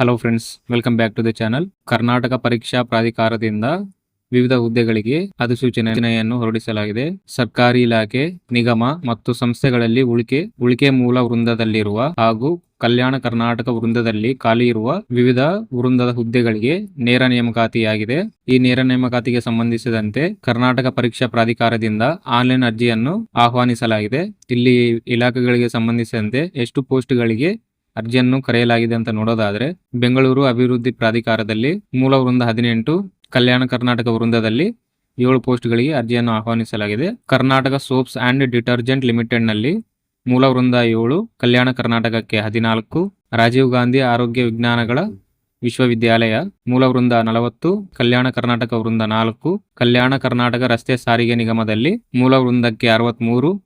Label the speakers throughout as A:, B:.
A: Hello friends welcome back to the channel Karnataka ಪರೀಕ್ಷಾ ಪ್ರಾಧಿಕಾರದಿಂದ ವಿವಿಧ ಹುದ್ದೆಗಳಿಗೆ ಅಧಿಸೂಚನೆಯನ್ನು ಹೊರಡಿಸಲಾಗಿದೆ. ಸರ್ಕಾರಿ ಇಲಾಖೆ, ನಿಗಮ ಮತ್ತು ಸಂಸ್ಥೆಗಳಲ್ಲಿ ಉಳಿಕೆ ಉಳಿಕೆ ಮೂಲ ವೃಂದದಲ್ಲಿರುವ ಹಾಗೂ ಕಲ್ಯಾಣ ಕರ್ನಾಟಕ ವೃಂದದಲ್ಲಿ ಖಾಲಿ ಇರುವ ವಿವಿಧ ವೃಂದದ ಹುದ್ದೆಗಳಿಗೆ ನೇರ ನೇಮಕಾತಿಯಾಗಿದೆ. ಈ ನೇರ ನೇಮಕಾತಿಗೆ ಸಂಬಂಧಿಸಿದಂತೆ ಕರ್ನಾಟಕ ಪರೀಕ್ಷಾ ಪ್ರಾಧಿಕಾರದಿಂದ ಆನ್ಲೈನ್ ಅರ್ಜಿಯನ್ನು ಆಹ್ವಾನಿಸಲಾಗಿದೆ. ಇಲ್ಲಿ ಇಲಾಖೆಗಳಿಗೆ ಸಂಬಂಧಿಸಿದಂತೆ ಎಷ್ಟು ಪೋಸ್ಟ್ಗಳಿಗೆ ಅರ್ಜಿಯನ್ನು ಕರೆಯಲಾಗಿದೆ ಅಂತ ನೋಡೋದಾದ್ರೆ, ಬೆಂಗಳೂರು ಅಭಿವೃದ್ಧಿ ಪ್ರಾಧಿಕಾರದಲ್ಲಿ ಮೂಲ ವೃಂದ ಹದಿನೆಂಟು, ಕಲ್ಯಾಣ ಕರ್ನಾಟಕ ವೃಂದದಲ್ಲಿ ಏಳು ಪೋಸ್ಟ್ಗಳಿಗೆ ಅರ್ಜಿಯನ್ನು ಆಹ್ವಾನಿಸಲಾಗಿದೆ. ಕರ್ನಾಟಕ ಸೋಪ್ಸ್ ಆ್ಯಂಡ್ ಡಿಟರ್ಜೆಂಟ್ ಲಿಮಿಟೆಡ್ನಲ್ಲಿ ಮೂಲ ವೃಂದ ಏಳು, ಕಲ್ಯಾಣ ಕರ್ನಾಟಕಕ್ಕೆ ಹದಿನಾಲ್ಕು, ರಾಜೀವ್ ಗಾಂಧಿ ಆರೋಗ್ಯ ವಿಜ್ಞಾನಗಳ ವಿಶ್ವವಿದ್ಯಾಲಯ ಮೂಲ ವೃಂದ ನಲವತ್ತು, ಕಲ್ಯಾಣ ಕರ್ನಾಟಕ ವೃಂದ ನಾಲ್ಕು, ಕಲ್ಯಾಣ ಕರ್ನಾಟಕ ರಸ್ತೆ ಸಾರಿಗೆ ನಿಗಮದಲ್ಲಿ ಮೂಲ ವೃಂದಕ್ಕೆ ಅರವತ್ಮೂರು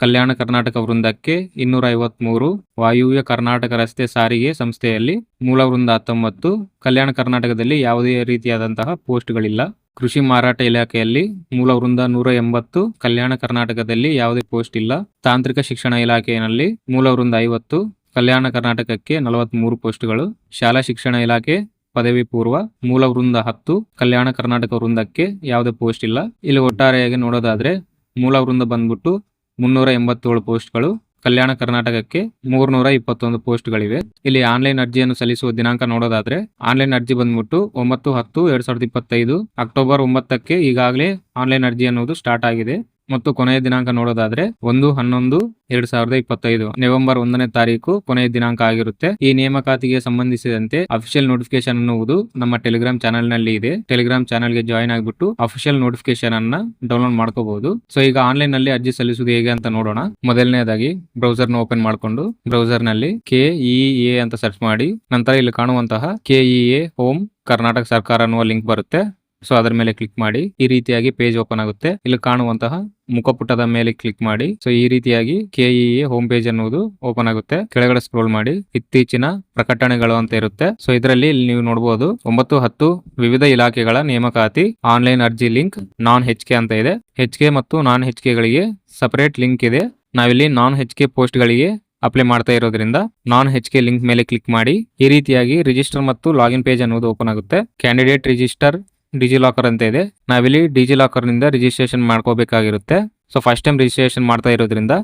A: ಕಲ್ಯಾಣ ಕರ್ನಾಟಕ ವೃಂದಕ್ಕೆ ಇನ್ನೂರ ಐವತ್ಮೂರು ವಾಯುವ್ಯ ಕರ್ನಾಟಕ ರಸ್ತೆ ಸಾರಿಗೆ ಸಂಸ್ಥೆಯಲ್ಲಿ ಮೂಲ ವೃಂದ ಹತ್ತೊಂಬತ್ತು, ಕಲ್ಯಾಣ ಕರ್ನಾಟಕದಲ್ಲಿ ಯಾವುದೇ ರೀತಿಯಾದಂತಹ ಪೋಸ್ಟ್ಗಳಿಲ್ಲ. ಕೃಷಿ ಮಾರಾಟ ಇಲಾಖೆಯಲ್ಲಿ ಮೂಲ ವೃಂದ ನೂರ ಎಂಬತ್ತು ಕಲ್ಯಾಣ ಕರ್ನಾಟಕದಲ್ಲಿ ಯಾವುದೇ ಪೋಸ್ಟ್ ಇಲ್ಲ ತಾಂತ್ರಿಕ ಶಿಕ್ಷಣ ಇಲಾಖೆಯಲ್ಲಿ ಮೂಲ ವೃಂದ ಐವತ್ತು, ಕಲ್ಯಾಣ ಕರ್ನಾಟಕಕ್ಕೆ ನಲವತ್ಮೂರು ಪೋಸ್ಟ್ಗಳು. ಶಾಲಾ ಶಿಕ್ಷಣ ಇಲಾಖೆ ಪದವಿ ಪೂರ್ವ ಮೂಲ ವೃಂದ ಹತ್ತು, ಕಲ್ಯಾಣ ಕರ್ನಾಟಕ ವೃಂದಕ್ಕೆ ಯಾವುದೇ ಪೋಸ್ಟ್ ಇಲ್ಲ ಇಲ್ಲಿ ಒಟ್ಟಾರೆಯಾಗಿ ನೋಡೋದಾದ್ರೆ ಮೂಲ ವೃಂದ ಬಂದ್ಬಿಟ್ಟು ಮುನ್ನೂರ ಎಂಬತ್ತೇಳು ಪೋಸ್ಟ್ಗಳು ಕಲ್ಯಾಣ ಕರ್ನಾಟಕಕ್ಕೆ ಮೂರ್ನೂರ ಇಪ್ಪತ್ತೊಂದು ಪೋಸ್ಟ್ಗಳಿವೆ. ಇಲ್ಲಿ ಆನ್ಲೈನ್ ಅರ್ಜಿಯನ್ನು ಸಲ್ಲಿಸುವ ದಿನಾಂಕ ನೋಡೋದಾದ್ರೆ, ಆನ್ಲೈನ್ ಅರ್ಜಿ ಬಂದ್ಬಿಟ್ಟು ಒಂಬತ್ತು ಹತ್ತು ಎರಡ್ ಸಾವಿರದ ಇಪ್ಪತ್ತೈದು ಅಕ್ಟೋಬರ್ ಒಂಬತ್ತಕ್ಕೆ ಈಗಾಗಲೇ ಆನ್ಲೈನ್ ಅರ್ಜಿ ಅನ್ನೋದು ಸ್ಟಾರ್ಟ್ ಆಗಿದೆ. ಮತ್ತು ಕೊನೆಯ ದಿನಾಂಕ ನೋಡೋದಾದ್ರೆ ಒಂದು, ಹನ್ನೊಂದು, ಎರಡ್ ಸಾವಿರದ ಇಪ್ಪತ್ತೈದು. ನವೆಂಬರ್ ಒಂದನೇ ತಾರೀಕು ಕೊನೆಯ ದಿನಾಂಕ ಆಗಿರುತ್ತೆ. ಈ ನೇಮಕಾತಿಗೆ ಸಂಬಂಧಿಸಿದಂತೆ ಅಫಿಷಿಯಲ್ ನೋಟಿಫಿಕೇಶನ್ ಅನ್ನುವುದು ನಮ್ಮ ಟೆಲಿಗ್ರಾಮ್ ಚಾನಲ್ನಲ್ಲಿ ಇದೆ. ಟೆಲಿಗ್ರಾಮ್ ಚಾನೆಲ್ಗೆ ಜಾಯಿನ್ ಆಗಿಬಿಟ್ಟು ಅಫಿಷಿಯಲ್ ನೋಟಿಫಿಕೇಶನ್ ಅನ್ನ ಡೌನ್ಲೋಡ್ ಮಾಡ್ಕೋಬಹುದು ಸೊ ಈಗ ಆನ್ಲೈನ್ನಲ್ಲಿ ಅರ್ಜಿ ಸಲ್ಲಿಸುವುದು ಹೇಗೆ ಅಂತ ನೋಡೋಣ. ಮೊದಲನೇದಾಗಿ ಬ್ರೌಸರ್ನ ಓಪನ್ ಮಾಡಿಕೊಂಡು ಬ್ರೌಸರ್ನಲ್ಲಿ ಕೆ ಇ ಎ ಅಂತ ಸರ್ಚ್ ಮಾಡಿ. ನಂತರ ಇಲ್ಲಿ ಕಾಣುವಂತಹ K E A home Karnataka ಸರ್ಕಾರ ಅನ್ನುವ ಲಿಂಕ್ ಬರುತ್ತೆ. ಸೊ ಅದರ ಮೇಲೆ ಕ್ಲಿಕ್ ಮಾಡಿ, ಈ ರೀತಿಯಾಗಿ ಪೇಜ್ ಓಪನ್ ಆಗುತ್ತೆ. ಇಲ್ಲಿ ಕಾಣುವಂತಹ ಮುಖಪುಟದ ಮೇಲೆ ಕ್ಲಿಕ್ ಮಾಡಿ. ಸೊ ಈ ರೀತಿಯಾಗಿ ಕೆಇ ಹೋಮ್ ಪೇಜ್ ಅನ್ನುವುದು ಓಪನ್ ಆಗುತ್ತೆ. ಕೆಳಗಡೆ ಸ್ಕ್ರೋಲ್ ಮಾಡಿ. ಇತ್ತೀಚಿನ ಪ್ರಕಟಣೆಗಳು ಅಂತ ಇರುತ್ತೆ. ಸೊ ಇದರಲ್ಲಿ ಇಲ್ಲಿ ನೀವು ನೋಡಬಹುದು ಒಂಬತ್ತು ಹತ್ತು ವಿವಿಧ ಇಲಾಖೆಗಳ ನೇಮಕಾತಿ ಆನ್ಲೈನ್ ಅರ್ಜಿ ಲಿಂಕ್ ನಾನ್ ಹೆಚ್ ಕೆ ಅಂತ ಇದೆ. ಹೆಚ್ ಕೆ ಮತ್ತು ನಾನ್ ಹೆಚ್ ಗಳಿಗೆ ಸಪರೇಟ್ ಲಿಂಕ್ ಇದೆ. ನಾವಿಲ್ಲಿ ನಾನ್ ಹೆಚ್ ಕೆ ಪೋಸ್ಟ್ ಗಳಿಗೆ ಅಪ್ಲೈ ಮಾಡ್ತಾ ಇರೋದ್ರಿಂದ ನಾನ್ ಹೆಚ್ ಕೆ ಲಿಂಕ್ ಮೇಲೆ ಕ್ಲಿಕ್ ಮಾಡಿ, ಈ ರೀತಿಯಾಗಿ ರಿಜಿಸ್ಟರ್ ಮತ್ತು ಲಾಗಿನ್ ಪೇಜ್ ಅನ್ನೋದು ಓಪನ್ ಆಗುತ್ತೆ. ಕ್ಯಾಂಡಿಡೇಟ್ ರಿಜಿಸ್ಟರ್ ಡಿಜಿ ಲಾಕರ್ ಅಂತ ಇದೆ. ನಾವಿಲ್ಲಿ ಡಿಜಿ ಲಾಕರ್ನಿಂದ ರಿಜಿಸ್ಟ್ರೇಷನ್ ಮಾಡ್ಕೋಬೇಕಾಗಿರುತ್ತೆ. ಸೊ ಫಸ್ಟ್ ಟೈಮ್ ರಿಜಿಸ್ಟ್ರೇಷನ್ ಮಾಡ್ತಾ ಇರೋದ್ರಿಂದ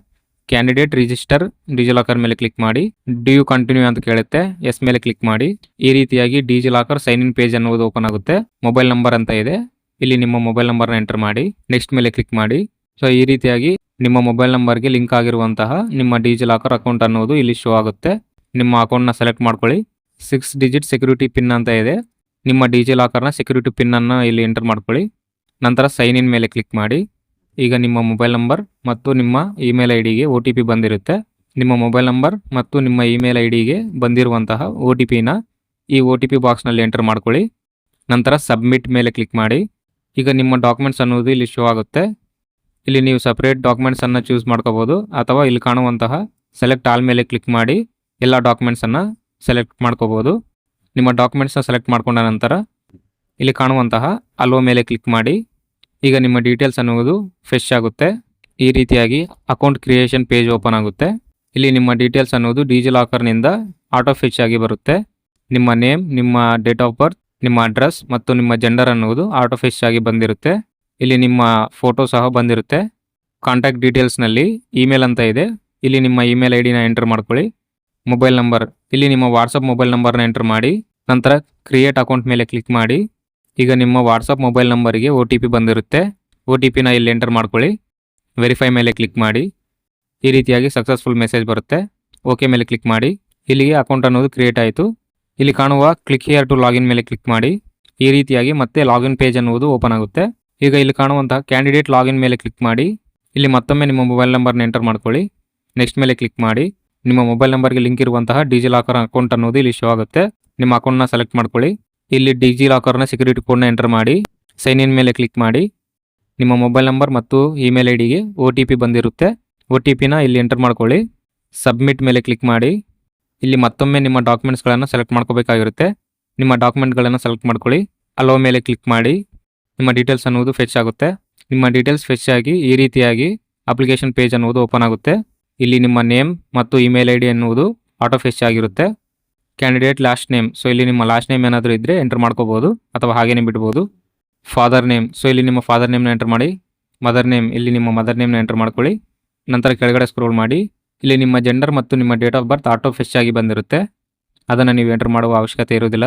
A: ಕ್ಯಾಂಡಿಡೇಟ್ ರಿಜಿಸ್ಟರ್ ಡಿಜಿ ಲಾಕರ್ ಮೇಲೆ ಕ್ಲಿಕ್ ಮಾಡಿ ಡಿ ಯು ಕಂಟಿನ್ಯೂ ಅಂತ ಕೇಳುತ್ತೆ. ಎಸ್ ಮೇಲೆ ಕ್ಲಿಕ್ ಮಾಡಿ, ಈ ರೀತಿಯಾಗಿ digi locker sign in page ಅನ್ನೋದು ಓಪನ್ ಆಗುತ್ತೆ. ಮೊಬೈಲ್ ನಂಬರ್ ಅಂತ ಇದೆ. ಇಲ್ಲಿ ನಿಮ್ಮ ಮೊಬೈಲ್ ನಂಬರ್ನ ಎಂಟರ್ ಮಾಡಿ ನೆಕ್ಸ್ಟ್ ಮೇಲೆ ಕ್ಲಿಕ್ ಮಾಡಿ. ಸೊ ಈ ರೀತಿಯಾಗಿ ನಿಮ್ಮ ಮೊಬೈಲ್ ನಂಬರ್ಗೆ ಲಿಂಕ್ ಆಗಿರುವಂತಹ ನಿಮ್ಮ ಡಿಜಿ ಲಾಕರ್ ಅಕೌಂಟ್ ಅನ್ನೋದು ಇಲ್ಲಿ ಶೋ ಆಗುತ್ತೆ. ನಿಮ್ಮ ಅಕೌಂಟ್ನ ಸೆಲೆಕ್ಟ್ ಮಾಡ್ಕೊಳ್ಳಿ. ಸಿಕ್ಸ್ ಡಿಜಿಟ್ ಸೆಕ್ಯೂರಿಟಿ ಪಿನ್ ಅಂತ ಇದೆ. ನಿಮ್ಮ ಡಿಜಿ ಲಾಕರ್ನ ಸೆಕ್ಯೂರಿಟಿ ಪಿನ್ನನ್ನು ಇಲ್ಲಿ ಎಂಟರ್ ಮಾಡ್ಕೊಳ್ಳಿ. ನಂತರ ಸೈನ್ ಇನ್ ಮೇಲೆ ಕ್ಲಿಕ್ ಮಾಡಿ. ಈಗ ನಿಮ್ಮ ಮೊಬೈಲ್ ನಂಬರ್ ಮತ್ತು ನಿಮ್ಮ ಇಮೇಲ್ ಐ ಡಿಗೆ ಒ ಟಿ ಪಿ ಬಂದಿರುತ್ತೆ. ನಿಮ್ಮ ಮೊಬೈಲ್ ನಂಬರ್ ಮತ್ತು ನಿಮ್ಮ ಇಮೇಲ್ ಐ ಡಿಗೆ ಬಂದಿರುವಂತಹ ಒ ಟಿ ಪಿನ ಈ ಒ ಟಿ ಪಿ ಬಾಕ್ಸ್ನಲ್ಲಿ ಎಂಟರ್ ಮಾಡ್ಕೊಳ್ಳಿ. ನಂತರ ಸಬ್ಮಿಟ್ ಮೇಲೆ ಕ್ಲಿಕ್ ಮಾಡಿ. ಈಗ ನಿಮ್ಮ ಡಾಕ್ಯುಮೆಂಟ್ಸ್ ಅನ್ನೋದು ಇಲ್ಲಿ ಶೋ ಆಗುತ್ತೆ. ಇಲ್ಲಿ ನೀವು ಸಪ್ರೇಟ್ ಡಾಕ್ಯುಮೆಂಟ್ಸನ್ನು ಚೂಸ್ ಮಾಡ್ಕೋಬೋದು ಅಥವಾ ಇಲ್ಲಿ ಕಾಣುವಂತಹ ಸೆಲೆಕ್ಟ್ ಆಲ್ ಮೇಲೆ ಕ್ಲಿಕ್ ಮಾಡಿ. ಎಲ್ಲ ಡಾಕ್ಯುಮೆಂಟ್ಸನ್ನು ಸೆಲೆಕ್ಟ್ ಮಾಡ್ಕೋಬೋದು. ನಿಮ್ಮ ಡಾಕ್ಯುಮೆಂಟ್ಸ್ನ ಸೆಲೆಕ್ಟ್ ಮಾಡಿಕೊಂಡ ನಂತರ ಇಲ್ಲಿ ಕಾಣುವಂತಹ ಅಲ್ವ ಮೇಲೆ ಕ್ಲಿಕ್ ಮಾಡಿ, ಈಗ ನಿಮ್ಮ ಡೀಟೇಲ್ಸ್ ಅನ್ನುವುದು ಫ್ರೆಶ್ ಆಗುತ್ತೆ. ಈ ರೀತಿಯಾಗಿ ಅಕೌಂಟ್ ಕ್ರಿಯೇಷನ್ ಪೇಜ್ ಓಪನ್ ಆಗುತ್ತೆ. ಇಲ್ಲಿ ನಿಮ್ಮ ಡೀಟೇಲ್ಸ್ ಅನ್ನೋದು ಡಿಜಿ ಲಾಕರ್ನಿಂದ ಆಟೋ ಫಿಚ್ ಆಗಿ ಬರುತ್ತೆ. ನಿಮ್ಮ ನೇಮ್ ನಿಮ್ಮ ಡೇಟ್ ಆಫ್ ಬರ್ತ್ ನಿಮ್ಮ ಅಡ್ರೆಸ್ ಮತ್ತು ನಿಮ್ಮ ಜೆಂಡರ್ ಅನ್ನುವುದು ಆಟೋ ಫಿಚ್ ಆಗಿ ಬಂದಿರುತ್ತೆ. ಇಲ್ಲಿ ನಿಮ್ಮ ಫೋಟೋ ಸಹ ಬಂದಿರುತ್ತೆ. ಕಾಂಟ್ಯಾಕ್ಟ್ ಡೀಟೇಲ್ಸ್ನಲ್ಲಿ ಇಮೇಲ್ ಅಂತ ಇದೆ. ಇಲ್ಲಿ ನಿಮ್ಮ ಇಮೇಲ್ ಐ ಡಿನ ಎಂಟರ್ ಮಾಡ್ಕೊಳ್ಳಿ. ಮೊಬೈಲ್ ನಂಬರ್ ಇಲ್ಲಿ ನಿಮ್ಮ ವಾಟ್ಸಪ್ ಮೊಬೈಲ್ ನಂಬರ್ನ ಎಂಟರ್ ಮಾಡಿ, ನಂತರ ಕ್ರಿಯೇಟ್ ಅಕೌಂಟ್ ಮೇಲೆ ಕ್ಲಿಕ್ ಮಾಡಿ. ಈಗ ನಿಮ್ಮ ವಾಟ್ಸಪ್ ಮೊಬೈಲ್ ನಂಬರಿಗೆ ಒ ಟಿ ಪಿ ಬಂದಿರುತ್ತೆ. ಒ ಟಿ ಪಿನ ಇಲ್ಲಿ ಎಂಟರ್ ಮಾಡ್ಕೊಳ್ಳಿ. ವೆರಿಫೈ ಮೇಲೆ ಕ್ಲಿಕ್ ಮಾಡಿ. ಈ ರೀತಿಯಾಗಿ ಸಕ್ಸಸ್ಫುಲ್ ಮೆಸೇಜ್ ಬರುತ್ತೆ. ಓಕೆ ಮೇಲೆ ಕ್ಲಿಕ್ ಮಾಡಿ. ಇಲ್ಲಿಗೆ ಅಕೌಂಟ್ ಅನ್ನೋದು ಕ್ರಿಯೇಟ್ ಆಯಿತು. ಇಲ್ಲಿ ಕಾಣುವ ಕ್ಲಿಕ್ ಹಿಯರ್ ಟು ಲಾಗಿನ್ ಮೇಲೆ ಕ್ಲಿಕ್ ಮಾಡಿ. ಈ ರೀತಿಯಾಗಿ ಮತ್ತೆ ಲಾಗಿನ್ ಪೇಜ್ ಅನ್ನುವುದು ಓಪನ್ ಆಗುತ್ತೆ. ಈಗ ಇಲ್ಲಿ ಕಾಣುವಂತಹ ಕ್ಯಾಂಡಿಡೇಟ್ ಲಾಗಿನ್ ಮೇಲೆ ಕ್ಲಿಕ್ ಮಾಡಿ. ಇಲ್ಲಿ ಮತ್ತೊಮ್ಮೆ ನಿಮ್ಮ ಮೊಬೈಲ್ ನಂಬರ್ನ ಎಂಟರ್ ಮಾಡ್ಕೊಳ್ಳಿ. ನೆಕ್ಸ್ಟ್ ಮೇಲೆ ಕ್ಲಿಕ್ ಮಾಡಿ. ನಿಮ್ಮ ಮೊಬೈಲ್ ನಂಬರ್ಗೆ ಲಿಂಕ್ ಇರುವಂತಹ ಡಿಜಿ ಲಾಕರ್ ಅಕೌಂಟ್ ಅನ್ನೋದು ಇಲ್ಲಿ ಶೋ ಆಗುತ್ತೆ. ನಿಮ್ಮ ಅಕೌಂಟ್ನ ಸೆಲೆಕ್ಟ್ ಮಾಡ್ಕೊಳ್ಳಿ. ಇಲ್ಲಿ ಡಿಜಿ ಲಾಕರ್ನ ಸೆಕ್ಯೂರಿಟಿ ಕೋಡ್ನ ಎಂಟರ್ ಮಾಡಿ ಸೈನ್ ಇನ್ ಮೇಲೆ ಕ್ಲಿಕ್ ಮಾಡಿ, ನಿಮ್ಮ ಮೊಬೈಲ್ ನಂಬರ್ ಮತ್ತು ಇಮೇಲ್ ಐ ಡಿಗೆ ಒ ಟಿ ಪಿ ಬಂದಿರುತ್ತೆ. ಒ ಟಿ ಪಿನ ಇಲ್ಲಿ ಎಂಟರ್ ಮಾಡ್ಕೊಳ್ಳಿ. ಸಬ್ಮಿಟ್ ಮೇಲೆ ಕ್ಲಿಕ್ ಮಾಡಿ. ಇಲ್ಲಿ ಮತ್ತೊಮ್ಮೆ ನಿಮ್ಮ ಡಾಕ್ಯುಮೆಂಟ್ಸ್ಗಳನ್ನು ಸೆಲೆಕ್ಟ್ ಮಾಡ್ಕೋಬೇಕಾಗಿರುತ್ತೆ. ನಿಮ್ಮ ಡಾಕ್ಯುಮೆಂಟ್ಗಳನ್ನು ಸೆಲೆಕ್ಟ್ ಮಾಡ್ಕೊಳ್ಳಿ. ಅಲೋ ಮೇಲೆ ಕ್ಲಿಕ್ ಮಾಡಿ. ನಿಮ್ಮ ಡೀಟೇಲ್ಸ್ ಅನ್ನೋದು ಫೆಚ್ ಆಗುತ್ತೆ. ನಿಮ್ಮ ಡೀಟೇಲ್ಸ್ ಫೆಚ್ ಆಗಿ ಈ ರೀತಿಯಾಗಿ ಅಪ್ಲಿಕೇಶನ್ ಪೇಜ್ ಅನ್ನೋದು ಓಪನ್ ಆಗುತ್ತೆ. ಇಲ್ಲಿ ನಿಮ್ಮ ನೇಮ್ ಮತ್ತು ಇಮೇಲ್ ಐ ಡಿ ಎನ್ನುವುದು ಆಟೋ ಫೆಚ್ ಆಗಿರುತ್ತೆ. ಕ್ಯಾಂಡಿಡೇಟ್ ಲಾಸ್ಟ್ ನೇಮ್ ಸೊ ಇಲ್ಲಿ ನಿಮ್ಮ ಲಾಸ್ಟ್ ನೇಮ್ ಏನಾದರೂ ಇದ್ದರೆ ಎಂಟರ್ ಮಾಡ್ಕೋಬೋದು. ಅಥವಾ ಹಾಗೇನೆ ಬಿಡ್ಬೋದು. ಫಾದರ್ ನೇಮ್ ಸೊ ಇಲ್ಲಿ ನಿಮ್ಮ ಫಾದರ್ ನೇಮ್ನ ಎಂಟರ್ ಮಾಡಿ. ಮದರ್ ನೇಮ್ ಇಲ್ಲಿ ನಿಮ್ಮ ಮದರ್ ನೇಮ್ನ ಎಂಟರ್ ಮಾಡ್ಕೊಳ್ಳಿ. ನಂತರ ಕೆಳಗಡೆ ಸ್ಕ್ರೋಲ್ ಮಾಡಿ. ಇಲ್ಲಿ ನಿಮ್ಮ ಜೆಂಡರ್ ಮತ್ತು ನಿಮ್ಮ date of birth auto fetch ಆಗಿ ಬಂದಿರುತ್ತೆ. ಅದನ್ನು ನೀವು ಎಂಟರ್ ಮಾಡುವ ಅವಶ್ಯಕತೆ ಇರುವುದಿಲ್ಲ.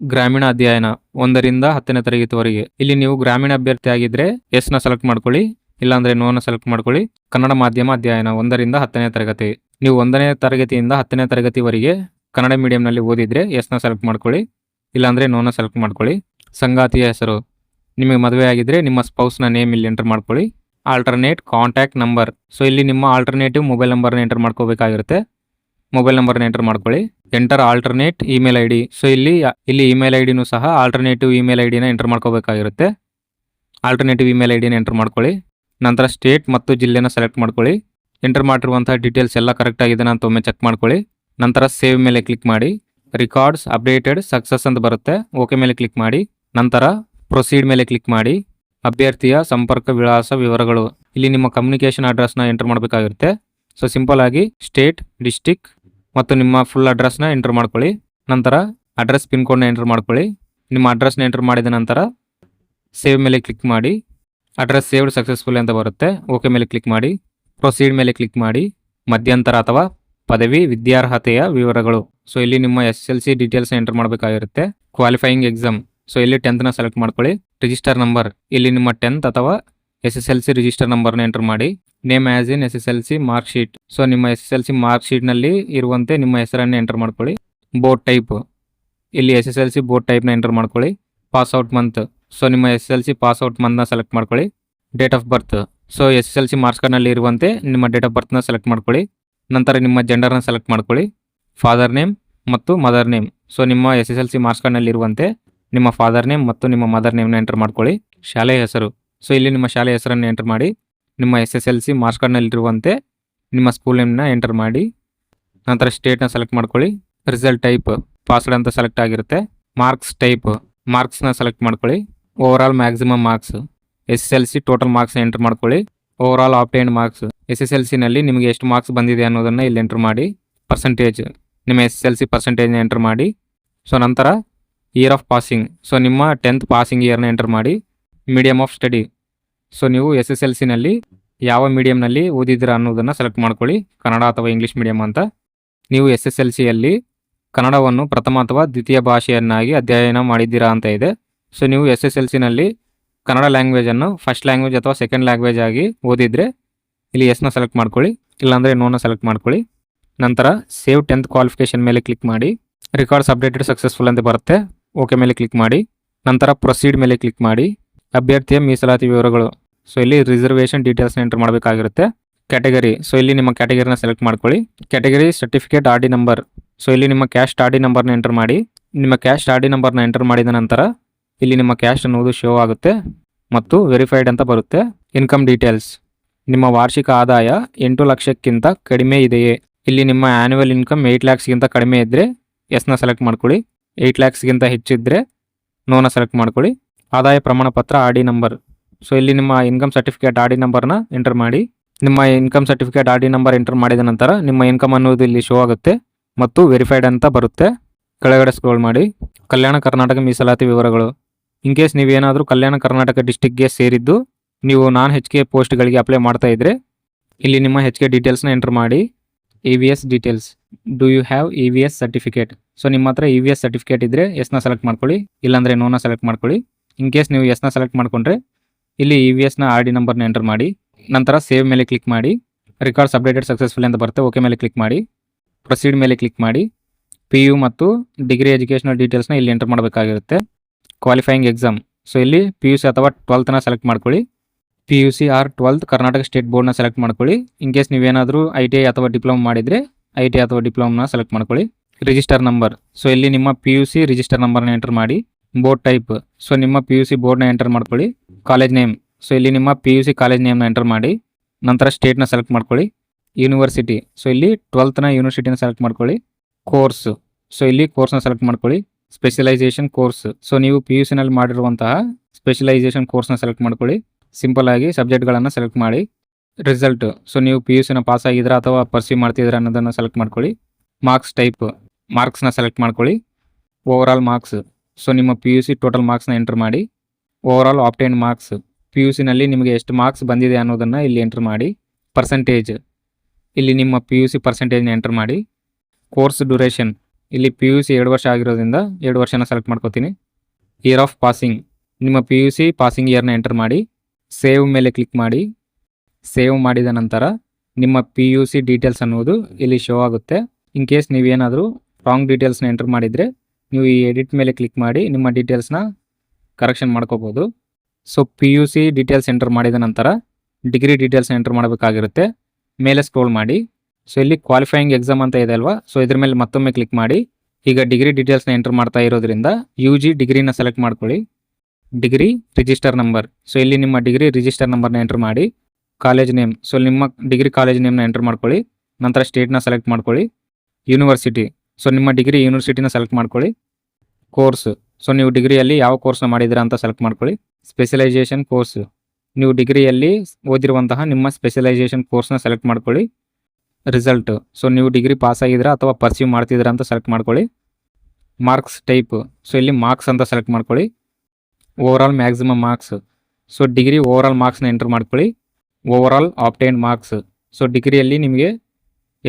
A: ಗ್ರಾಮೀಣ ಅಧ್ಯಯನ ಒಂದರಿಂದ ಹತ್ತನೇ ತರಗತಿವರೆಗೆ. ಇಲ್ಲಿ ನೀವು ಗ್ರಾಮೀಣ ಅಭ್ಯರ್ಥಿ ಆಗಿದ್ದರೆ ಎಸ್ನ ಸೆಲೆಕ್ಟ್ ಮಾಡ್ಕೊಳ್ಳಿ. ಇಲ್ಲಾಂದ್ರೆ ನೋವನ್ನು ಸೆಲೆಕ್ಟ್ ಮಾಡ್ಕೊಳ್ಳಿ. ಕನ್ನಡ ಮಾಧ್ಯಮ ಅಧ್ಯಯನ ಒಂದರಿಂದ ಹತ್ತನೇ ತರಗತಿ. ನೀವು ಒಂದನೇ ತರಗತಿಯಿಂದ ಹತ್ತನೇ ತರಗತಿವರೆಗೆ ಕನ್ನಡ ಮೀಡಿಯಂನಲ್ಲಿ ಓದಿದ್ರೆ ಎಸ್ನ ಸೆಲೆಕ್ಟ್ ಮಾಡ್ಕೊಳ್ಳಿ. ಇಲ್ಲಾಂದ್ರೆ ನೋವನ್ನು ಸೆಲೆಕ್ಟ್ ಮಾಡ್ಕೊಳ್ಳಿ. ಸಂಗಾತಿಯ ಹೆಸರು. ನಿಮಗೆ ಮದುವೆ ಆಗಿದ್ರೆ ನಿಮ್ಮ ಸ್ಪೌಸ್ನ ನೇಮ್ ಇಲ್ಲಿ ಎಂಟರ್ ಮಾಡ್ಕೊಳ್ಳಿ. ಆಲ್ಟರ್ನೇಟ್ ಕಾಂಟ್ಯಾಕ್ಟ್ ನಂಬರ್ ಸೊ ಇಲ್ಲಿ ನಿಮ್ಮ ಆಲ್ಟರ್ನೇಟಿವ್ ಮೊಬೈಲ್ ನಂಬರ್ನ ಎಂಟರ್ ಮಾಡ್ಕೋಬೇಕಾಗಿರುತ್ತೆ. ಮೊಬೈಲ್ ನಂಬರ್ನ ಎಂಟರ್ ಮಾಡ್ಕೊಳ್ಳಿ. Enter alternate email I D so ಇಲ್ಲಿ ಇಲ್ಲಿ ಇಮೇಲ್ ಐ ಡಿನೂ ಸಹ ಆಲ್ಟರ್ನೇಟಿವ್ ಇಮೇಲ್ ಐ ಡಿನ ಎಂಟರ್ ಮಾಡ್ಕೋಬೇಕಾಗಿರುತ್ತೆ. ಆಲ್ಟರ್ನೇಟಿವ್ ಇಮೇಲ್ ಐ ಡಿನ ಎಂಟರ್ ಮಾಡ್ಕೊಳ್ಳಿ. ನಂತರ ಸ್ಟೇಟ್ ಮತ್ತು ಜಿಲ್ಲೆನ ಸೆಲೆಕ್ಟ್ ಮಾಡ್ಕೊಳ್ಳಿ. ಎಂಟರ್ ಮಾಡಿರುವಂಥ ಡೀಟೇಲ್ಸ್ ಎಲ್ಲ ಕರೆಕ್ಟ್ ಆಗಿದೆಯಾ ಅಂತ ಒಮ್ಮೆ ಚೆಕ್ ಮಾಡ್ಕೊಳ್ಳಿ. ನಂತರ ಸೇವ್ ಮೇಲೆ ಕ್ಲಿಕ್ ಮಾಡಿ. ರಿಕಾರ್ಡ್ಸ್ ಅಪ್ಡೇಟೆಡ್ ಸಕ್ಸಸ್ ಅಂತ ಬರುತ್ತೆ ಓಕೆ ಮೇಲೆ ಕ್ಲಿಕ್ ಮಾಡಿ. ನಂತರ ಪ್ರೊಸೀಡ್ ಮೇಲೆ ಕ್ಲಿಕ್ ಮಾಡಿ. ಅಭ್ಯರ್ಥಿಯ ಸಂಪರ್ಕ, ವಿಳಾಸ, ವಿವರಗಳು. ಇಲ್ಲಿ ನಿಮ್ಮ ಕಮ್ಯುನಿಕೇಶನ್ ಅಡ್ರೆಸ್ನ ಎಂಟರ್ ಮಾಡಬೇಕಾಗಿರುತ್ತೆ. ಸೊ ಸಿಂಪಲ್ ಆಗಿ ಸ್ಟೇಟ್ ಡಿಸ್ಟಿಕ್ ಮತ್ತು ನಿಮ್ಮ ಫುಲ್ ಅಡ್ರೆಸ್ನ ಎಂಟರ್ ಮಾಡ್ಕೊಳ್ಳಿ. ನಂತರ ಅಡ್ರೆಸ್ ಪಿನ್ ಕೋಡ್ನ ಎಂಟರ್ ಮಾಡ್ಕೊಳ್ಳಿ. ನಿಮ್ಮ ಅಡ್ರೆಸ್ನ ಎಂಟರ್ ಮಾಡಿದ ನಂತರ ಸೇವ್ ಮೇಲೆ ಕ್ಲಿಕ್ ಮಾಡಿ. ಅಡ್ರೆಸ್ ಸೇವ್ಡ್ ಸಕ್ಸಸ್ಫುಲ್ ಅಂತ ಬರುತ್ತೆ. ಓಕೆ ಮೇಲೆ ಕ್ಲಿಕ್ ಮಾಡಿ. ಪ್ರೊಸೀಡ್ ಮೇಲೆ ಕ್ಲಿಕ್ ಮಾಡಿ. ಮಧ್ಯಂತರ ಅಥವಾ ಪದವಿ, ವಿದ್ಯಾರ್ಹತೆಯ ವಿವರಗಳು. ಸೊ ಇಲ್ಲಿ ನಿಮ್ಮ S L C details enter ಮಾಡಬೇಕಾಗಿರುತ್ತೆ. Qualifying exam so ಇಲ್ಲಿ ಟೆಂತ್ನ ಸೆಲೆಕ್ಟ್ ಮಾಡ್ಕೊಳ್ಳಿ. ರಿಜಿಸ್ಟರ್ ನಂಬರ್ ಇಲ್ಲಿ ನಿಮ್ಮ ಟೆಂತ್ ಅಥವಾ S S L C register ನಂಬರ್ನ ಎಂಟರ್ ಮಾಡಿ. Name as in S S L C mark sheet so ನಿಮ್ಮ S S L C mark ಶೀಟ್ನಲ್ಲಿ ಇರುವಂತೆ ನಿಮ್ಮ ಹೆಸರನ್ನು ಎಂಟರ್ ಮಾಡ್ಕೊಳ್ಳಿ. ಬೋರ್ಡ್ ಟೈಪ್ ಇಲ್ಲಿ S S L C board ಟೈಪ್ನ enter ಮಾಡ್ಕೊಳ್ಳಿ. ಪಾಸ್ ಔಟ್ ಮಂತ್ ಸೊ ನಿಮ್ಮ S L C pass out ಮಂತ್ನ select ಮಾಡ್ಕೊಳ್ಳಿ. Date of birth so S S L C marks ಕಾರ್ಡ್ನಲ್ಲಿ ಇರುವಂತೆ ನಿಮ್ಮ ಡೇಟ್ ಆಫ್ ಬರ್ತ್ನ ಸೆಲೆಕ್ಟ್ ಮಾಡ್ಕೊಳ್ಳಿ. ನಂತರ ನಿಮ್ಮ ಜೆಂಡರ್ನ ಸೆಲೆಕ್ಟ್ ಮಾಡ್ಕೊಳ್ಳಿ. ಫಾದರ್ ನೇಮ್ ಮತ್ತು ಮದರ್ ನೇಮ್ ಸೊ ನಿಮ್ಮ S S L C marks ಕಾರ್ಡ್ನಲ್ಲಿ ಇರುವಂತೆ ನಿಮ್ಮ ಫಾದರ್ ನೇಮ್ ಮತ್ತು ನಿಮ್ಮ ಮದರ್ ನೇಮ್ನ ಎಂಟರ್ ಮಾಡ್ಕೊಳ್ಳಿ. ಶಾಲೆಯ ಹೆಸರು. ಸೊ ಇಲ್ಲಿ ನಿಮ್ಮ ಶಾಲೆಯ ಹೆಸರನ್ನು ಎಂಟರ್ ಮಾಡಿ, ನಿಮ್ಮ S S L C marks ಕಾರ್ಡ್ನಲ್ಲಿರುವಂತೆ ನಿಮ್ಮ ಸ್ಕೂಲ್ ನೇಮ್ನ ಎಂಟರ್ ಮಾಡಿ, ನಂತರ ಸ್ಟೇಟ್ನ ಸೆಲೆಕ್ಟ್ ಮಾಡ್ಕೊಳ್ಳಿ. ರಿಸಲ್ಟ್ ಟೈಪ್ ಪಾಸ್ವರ್ಡ್ ಅಂತ ಸೆಲೆಕ್ಟ್ ಆಗಿರುತ್ತೆ. ಮಾರ್ಕ್ಸ್ ಟೈಪ್ ಮಾರ್ಕ್ಸ್ನ ಸೆಲೆಕ್ಟ್ ಮಾಡ್ಕೊಳ್ಳಿ. Over all maximum marks S S L C total marks enter ಮಾಡ್ಕೊಳ್ಳಿ. Over all obtain marks S S L ಸಿನಲ್ಲಿ ನಿಮಗೆ ಎಷ್ಟು ಮಾರ್ಕ್ಸ್ ಬಂದಿದೆ ಅನ್ನೋದನ್ನು ಇಲ್ಲಿ ಎಂಟ್ರ್ ಮಾಡಿ. ಪರ್ಸೆಂಟೇಜ್ ನಿಮ್ಮ ಎಸ್ ಎಸ್ ಎಲ್ ಸಿ ಪರ್ಸೆಂಟೇಜ್ನ ಎಂಟರ್ ಮಾಡಿ. ಸೊ ನಂತರ ಇಯರ್ ಆಫ್ ಪಾಸಿಂಗ್ ಸೊ ನಿಮ್ಮ ಟೆಂತ್ ಪಾಸಿಂಗ್ ಇಯರ್ನ ಎಂಟರ್ ಮಾಡಿ. ಮೀಡಿಯಮ್ ಆಫ್ ಸ್ಟಡಿ ಸೊ ನೀವು ಎಸ್ ಎಸ್ ಎಲ್ ಸಿನಲ್ಲಿ ಯಾವ ಮೀಡಿಯಂನಲ್ಲಿ ಓದಿದ್ದೀರಾ ಅನ್ನೋದನ್ನು ಸೆಲೆಕ್ಟ್ ಮಾಡ್ಕೊಳ್ಳಿ. ಕನ್ನಡ ಅಥವಾ ಇಂಗ್ಲೀಷ್ ಮೀಡಿಯಮ್ ಅಂತ. ನೀವು ಎಸ್ ಎಸ್ ಎಲ್ ಸಿಯಲ್ಲಿ ಕನ್ನಡವನ್ನು ಪ್ರಥಮ ಅಥವಾ ದ್ವಿತೀಯ ಭಾಷೆಯನ್ನಾಗಿ ಅಧ್ಯಯನ ಮಾಡಿದ್ದೀರಾ ಅಂತ ಇದೆ. ಸೊ ನೀವು ಎಸ್ ಎಸ್ ಎಲ್ ಸಿನಲ್ಲಿ ಕನ್ನಡ ಲ್ಯಾಂಗ್ವೇಜನ್ನು ಫಸ್ಟ್ ಲ್ಯಾಂಗ್ವೇಜ್ ಅಥವಾ ಸೆಕೆಂಡ್ ಲ್ಯಾಂಗ್ವೇಜ್ ಆಗಿ ಓದಿದರೆ ಇಲ್ಲಿ ಎಸ್ನ ಸೆಲೆಕ್ಟ್ ಮಾಡ್ಕೊಳ್ಳಿ. ಇಲ್ಲಾಂದರೆ ನೋನ ಸೆಲೆಕ್ಟ್ ಮಾಡ್ಕೊಳ್ಳಿ. ನಂತರ ಸೇವ್ ಟೆಂತ್ ಕ್ವಾಲಿಫಿಕೇಷನ್ ಮೇಲೆ ಕ್ಲಿಕ್ ಮಾಡಿ. ರೆಕಾರ್ಡ್ಸ್ ಅಪ್ಡೇಟೆಡ್ ಸಕ್ಸಸ್ಫುಲ್ ಅಂತ ಬರುತ್ತೆ. ಓಕೆ ಮೇಲೆ ಕ್ಲಿಕ್ ಮಾಡಿ. ನಂತರ ಪ್ರೊಸೀಡ್ ಮೇಲೆ ಕ್ಲಿಕ್ ಮಾಡಿ. ಅಭ್ಯರ್ಥಿಯ ಮೀಸಲಾತಿ ವಿವರಗಳು. ಸೊ ಇಲ್ಲಿ ರಿಸರ್ವೇಷನ್ ಡೀಟೇಲ್ಸ್ನ ಎಂಟರ್ ಮಾಡಬೇಕಾಗಿರುತ್ತೆ. ಕ್ಯಾಟಗರಿ ಸೊ ಇಲ್ಲಿ ನಿಮ್ಮ ಕ್ಯಾಟಗರಿನ ಸೆಲೆಕ್ಟ್ ಮಾಡ್ಕೊಳ್ಳಿ. Category certificate R D number so ಇಲ್ಲಿ ನಿಮ್ಮ ಕ್ಯಾಶ್ ಆರ್ ಡಿ ನಂಬರ್ನ ಎಂಟರ್ ಮಾಡಿ. ನಿಮ್ಮ ಕ್ಯಾಶ್ ಆರ್ ಡಿ ನಂಬರ್ನ ಎಂಟರ್ ಮಾಡಿದ ನಂತರ ಇಲ್ಲಿ ನಿಮ್ಮ ಕ್ಯಾಶ್ ಅನ್ನುವುದು ಶೋ ಆಗುತ್ತೆ ಮತ್ತು ವೆರಿಫೈಡ್ ಅಂತ ಬರುತ್ತೆ. ಇನ್ಕಮ್ ಡೀಟೇಲ್ಸ್ ನಿಮ್ಮ ವಾರ್ಷಿಕ ಆದಾಯ ಎಂಟು ಲಕ್ಷಕ್ಕಿಂತ ಕಡಿಮೆ ಇದೆಯೇ? ಇಲ್ಲಿ ನಿಮ್ಮ ಆ್ಯನ್ಯುವಲ್ ಇನ್ಕಮ್ ಏಯ್ಟ್ ಲ್ಯಾಕ್ಸ್ಗಿಂತ ಕಡಿಮೆ ಇದ್ದರೆ ಎಸ್ನ ಸೆಲೆಕ್ಟ್ ಮಾಡ್ಕೊಳ್ಳಿ. ಏಯ್ಟ್ ಲ್ಯಾಕ್ಸ್ಗಿಂತ ಹೆಚ್ಚಿದ್ದರೆ ನೋನ ಸೆಲೆಕ್ಟ್ ಮಾಡ್ಕೊಳ್ಳಿ. ಆದಾಯ ಪ್ರಮಾಣ ಪತ್ರ ಆರ್ ಡಿ ನಂಬರ್ ಸೊ ಇಲ್ಲಿ ನಿಮ್ಮ ಇನ್ಕಮ್ ಸರ್ಟಿಫಿಕೇಟ್ ಆರ್ ಡಿ ನಂಬರ್ನ ಎಂಟರ್ ಮಾಡಿ. ನಿಮ್ಮ income certificate R D number enter ಮಾಡಿದ ನಂತರ ನಿಮ್ಮ ಇನ್ಕಮ್ ಅನ್ನೋದು ಇಲ್ಲಿ ಶೋ ಆಗುತ್ತೆ ಮತ್ತು ವೆರಿಫೈಡ್ ಅಂತ ಬರುತ್ತೆ. ಕೆಳಗಡೆ ಸ್ಕ್ರೋಲ್ ಮಾಡಿ. ಕಲ್ಯಾಣ ಕರ್ನಾಟಕ ಮೀಸಲಾತಿ ವಿವರಗಳು. ಇನ್ ಕೇಸ್ ನೀವೇನಾದರೂ ಕಲ್ಯಾಣ ಕರ್ನಾಟಕ ಡಿಸ್ಟಿಕ್ಗೆ ಸೇರಿದ್ದು, ನೀವು ನಾನ್ ಹೆಚ್ ಕೆ ಪೋಸ್ಟ್ಗಳಿಗೆ ಅಪ್ಲೈ ಮಾಡ್ತಾ ಇದ್ರೆ, ಇಲ್ಲಿ ನಿಮ್ಮ ಹೆಚ್ ಕೆ ಡೀಟೇಲ್ಸ್ನ ಎಂಟರ್ ಮಾಡಿ. E V S details do you have E V S certificate so ನಿಮ್ಮ ಹತ್ರ ಇ ವಿ ಎಸ್ ಸರ್ಟಿಫಿಕೇಟ್ ಇದ್ದರೆ ಎಸ್ನ ಸೆಲೆಕ್ಟ್ ಮಾಡ್ಕೊಳ್ಳಿ. ಇಲ್ಲಾಂದರೆ ನೋನ ಸೆಲೆಕ್ಟ್ ಮಾಡ್ಕೊಳ್ಳಿ. ಇನ್ ಕೇಸ್ ನೀವು ಎಸ್ನ ಸೆಲೆಕ್ಟ್ ಮಾಡ್ಕೊಂಡ್ರೆ, ಇಲ್ಲಿ ಇ ವಿ ಎಸ್ನ ಆರ್ ಡಿ ನಂಬರ್ನ ಎಂಟರ್ ಮಾಡಿ. ನಂತರ ಸೇವ್ ಮೇಲೆ ಕ್ಲಿಕ್ ಮಾಡಿ. ರೆಕಾರ್ಡ್ಸ್ ಅಪ್ಡೇಟೆಡ್ ಸಕ್ಸಸ್ಫುಲ್ ಅಂತ ಬರುತ್ತೆ ಓಕೆ ಮೇಲೆ ಕ್ಲಿಕ್ ಮಾಡಿ. ಪ್ರೊಸೀಡ್ ಮೇಲೆ ಕ್ಲಿಕ್ ಮಾಡಿ. ಪಿ ಯು ಮತ್ತು ಡಿಗ್ರಿ ಎಜುಕೇಷನಲ್ ಡೀಟೇಲ್ಸ್ನ ಇಲ್ಲಿ ಎಂಟರ್ ಮಾಡಬೇಕಾಗಿರುತ್ತೆ. ಕ್ವಾಲಿಫೈಯಿಂಗ್ ಎಕ್ಸಾಮ್ ಸೊ ಇಲ್ಲಿ ಪಿ ಯು ಸಿ ಅಥವಾ ಟ್ವೆಲ್ತ್ನ ಸೆಲೆಕ್ಟ್ ಮಾಡ್ಕೊಳ್ಳಿ. P U C or twelfth Karnataka state ಬೋರ್ಡ್ನ ಸೆಲೆಕ್ಟ್ ಮಾಡ್ಕೊಳ್ಳಿ. ಇನ್ ಕೇಸ್ ನೀವೇನಾದರೂ ಐ ಟಿ ಐ ಅಥವಾ ಡಿಪ್ಲೊಮಾ ಮಾಡಿದರೆ ಐ ಟಿ ಐ ಅಥವಾ ಡಿಪ್ಲೊಮ್ನ ಸೆಲೆಕ್ಟ್ ಮಾಡ್ಕೊಳ್ಳಿ. ರಿಜಿಸ್ಟರ್ ನಂಬರ್ ಸೊ ಇಲ್ಲಿ ನಿಮ್ಮ ಪಿ ಯು ಸಿ ರಿಜಿಸ್ಟರ್ ನಂಬರ್ನ ಎಂಟರ್ ಮಾಡಿ. ಬೋರ್ಡ್ ಟೈಪ್ ಸೊ ನಿಮ್ಮ ಪಿ ಯು ಸಿ ಬೋರ್ಡ್ನ ಎಂಟರ್ ಮಾಡ್ಕೊಳ್ಳಿ. ಕಾಲೇಜ್ ನೇಮ್ ಸೊ ಇಲ್ಲಿ ನಿಮ್ಮ ಪಿ ಯು ಸಿ ಕಾಲೇಜ್ ನೇಮ್ನ ಎಂಟರ್ ಮಾಡಿ. ನಂತರ ಸ್ಟೇಟ್ನ ಸೆಲೆಕ್ಟ್ ಮಾಡ್ಕೊಳ್ಳಿ. ಯೂನಿವರ್ಸಿಟಿ ಸೊ ಇಲ್ಲಿ ಟ್ವೆಲ್ತ್ನ ಯೂನಿವರ್ಸಿಟಿನ ಸೆಲೆಕ್ಟ್ ಮಾಡ್ಕೊಳ್ಳಿ. ಕೋರ್ಸ್ ಸೊ ಇಲ್ಲಿ ಕೋರ್ಸ್ನ ಸೆಲೆಕ್ಟ್ ಮಾಡ್ಕೊಳ್ಳಿ. ಸ್ಪೆಷಲೈಸೇಷನ್ ಕೋರ್ಸ್ ಸೊ ನೀವು ಪಿ ಯು ಸಿನಲ್ಲಿ ಮಾಡಿರುವಂತಹ ಸ್ಪೆಷಲೈಸೇಷನ್ ಕೋರ್ಸ್ನ ಸೆಲೆಕ್ಟ್ ಮಾಡ್ಕೊಳ್ಳಿ. ಸಿಂಪಲ್ ಆಗಿ ಸಬ್ಜೆಕ್ಟ್ಗಳನ್ನು ಸೆಲೆಕ್ಟ್ ಮಾಡಿ. ರಿಸಲ್ಟ್ ಸೊ ನೀವು ಪಿ ಯು ಸಿನ ಪಾಸ್ ಆಗಿದ್ದೀರಾ ಅಥವಾ ಪರ್ಸ್ಯೂ ಮಾಡ್ತಿದ್ದೀರಾ ಅನ್ನೋದನ್ನು ಸೆಲೆಕ್ಟ್ ಮಾಡ್ಕೊಳ್ಳಿ. ಮಾರ್ಕ್ಸ್ ಟೈಪ್ ಮಾರ್ಕ್ಸ್ನ ಸೆಲೆಕ್ಟ್ ಮಾಡ್ಕೊಳ್ಳಿ. ಓವರ್ ಆಲ್ ಮಾರ್ಕ್ಸ್ ಸೊ ನಿಮ್ಮ ಪಿ ಯು ಸಿ ಟೋಟಲ್ ಮಾರ್ಕ್ಸ್ನ ಎಂಟ್ರ್ ಮಾಡಿ. Over all obtain marks P U ಸಿನಲ್ಲಿ ನಿಮಗೆ ಎಷ್ಟು ಮಾರ್ಕ್ಸ್ ಬಂದಿದೆ ಅನ್ನೋದನ್ನು ಇಲ್ಲಿ ಎಂಟ್ರ್ ಮಾಡಿ. ಪರ್ಸೆಂಟೇಜ್ ಇಲ್ಲಿ ನಿಮ್ಮ ಪಿ ಯು ಸಿ ಪರ್ಸೆಂಟೇಜ್ನ ಎಂಟ್ರ್ ಮಾಡಿ. ಕೋರ್ಸ್ ಡ್ಯೂರೇಷನ್ ಇಲ್ಲಿ ಪಿ ಯು ಸಿ ಎರಡು ವರ್ಷ ಆಗಿರೋದ್ರಿಂದ ಎರಡು ವರ್ಷನ ಸೆಲೆಕ್ಟ್ ಮಾಡ್ಕೋತೀನಿ. ಇಯರ್ ಆಫ್ ಪಾಸಿಂಗ್ ನಿಮ್ಮ ಪಿ ಯು ಸಿ ಪಾಸಿಂಗ್ ಇಯರ್ನ ಎಂಟರ್ ಮಾಡಿ ಸೇವ್ ಮೇಲೆ ಕ್ಲಿಕ್ ಮಾಡಿ ಸೇವ್ ಮಾಡಿದ ನಂತರ ನಿಮ್ಮ ಪಿ ಯು ಸಿ ಡೀಟೇಲ್ಸ್ ಅನ್ನೋದು ಇಲ್ಲಿ ಶೋ ಆಗುತ್ತೆ. ಇನ್ ಕೇಸ್ ನೀವೇನಾದರೂ ರಾಂಗ್ ಡೀಟೇಲ್ಸ್ನ ಎಂಟರ್ ಮಾಡಿದರೆ ನೀವು ಈ ಎಡಿಟ್ ಮೇಲೆ ಕ್ಲಿಕ್ ಮಾಡಿ ನಿಮ್ಮ ಡೀಟೇಲ್ಸ್ನ ಕರೆಕ್ಷನ್ ಮಾಡ್ಕೋಬೋದು. So P U C details enter ಮಾಡಿದ ನಂತರ ಡಿಗ್ರಿ ಡೀಟೇಲ್ಸ್ನ ಎಂಟರ್ ಮಾಡಬೇಕಾಗಿರುತ್ತೆ. ಮೇಲೆ ಸ್ಕ್ರೋಲ್ ಮಾಡಿ. ಸೊ ಇಲ್ಲಿ ಕ್ವಾಲಿಫೈಯಿಂಗ್ ಎಕ್ಸಾಮ್ ಅಂತ ಇದೆ ಅಲ್ವಾ? ಸೊ ಇದ್ರ ಮೇಲೆ ಮತ್ತೊಮ್ಮೆ ಕ್ಲಿಕ್ ಮಾಡಿ. ಈಗ ಡಿಗ್ರಿ ಡೀಟೇಲ್ಸ್ನ ಎಂಟರ್ ಮಾಡ್ತಾ ಇರೋದ್ರಿಂದ ಯು ಜಿ ಡಿಗ್ರಿನ ಸೆಲೆಕ್ಟ್ ಮಾಡ್ಕೊಳ್ಳಿ. ಡಿಗ್ರಿ ರಿಜಿಸ್ಟರ್ ನಂಬರ್ ಸೊ ಇಲ್ಲಿ ನಿಮ್ಮ ಡಿಗ್ರಿ ರಿಜಿಸ್ಟರ್ ನಂಬರ್ನ ಎಂಟರ್ ಮಾಡಿ. ಕಾಲೇಜ್ ನೇಮ್ ಸೊ ನಿಮ್ಮ ಡಿಗ್ರಿ ಕಾಲೇಜ್ ನೇಮ್ನ ಎಂಟರ್ ಮಾಡ್ಕೊಳ್ಳಿ. ನಂತರ ಸ್ಟೇಟ್ನ ಸೆಲೆಕ್ಟ್ ಮಾಡ್ಕೊಳ್ಳಿ. ಯೂನಿವರ್ಸಿಟಿ ಸೊ ನಿಮ್ಮ ಡಿಗ್ರಿ ಯೂನಿವರ್ಸಿಟಿನ ಸೆಲೆಕ್ಟ್ ಮಾಡ್ಕೊಳ್ಳಿ. ಕೋರ್ಸ್ ಸೊ ನೀವು ಡಿಗ್ರಿಯಲ್ಲಿ ಯಾವ ಕೋರ್ಸ್ನ ಮಾಡಿದ್ದೀರಾ ಅಂತ ಸೆಲೆಕ್ಟ್ ಮಾಡ್ಕೊಳ್ಳಿ. ಸ್ಪೆಷಲೈಸೇಷನ್ ಕೋರ್ಸ್ ನೀವು ಡಿಗ್ರಿಯಲ್ಲಿ ಓದಿರುವಂತಹ ನಿಮ್ಮ ಸ್ಪೆಷಲೈಸೇಷನ್ ಕೋರ್ಸ್ನ ಸೆಲೆಕ್ಟ್ ಮಾಡ್ಕೊಳ್ಳಿ. ರಿಸಲ್ಟ್ ಸೊ ನೀವು ಡಿಗ್ರಿ ಪಾಸ್ ಆಗಿದ್ದೀರಾ ಅಥವಾ ಪರ್ಸ್ಯೂ ಮಾಡ್ತಿದ್ದೀರಾ ಅಂತ ಸೆಲೆಕ್ಟ್ ಮಾಡ್ಕೊಳ್ಳಿ. ಮಾರ್ಕ್ಸ್ ಟೈಪ್ ಸೊ ಇಲ್ಲಿ ಮಾರ್ಕ್ಸ್ ಅಂತ ಸೆಲೆಕ್ಟ್ ಮಾಡ್ಕೊಳ್ಳಿ. Over all maximum marks so degree over all ಮಾರ್ಕ್ಸ್ನ enter ಮಾಡ್ಕೊಳ್ಳಿ. Over all obtain marks so ಡಿಗ್ರಿಯಲ್ಲಿ ನಿಮಗೆ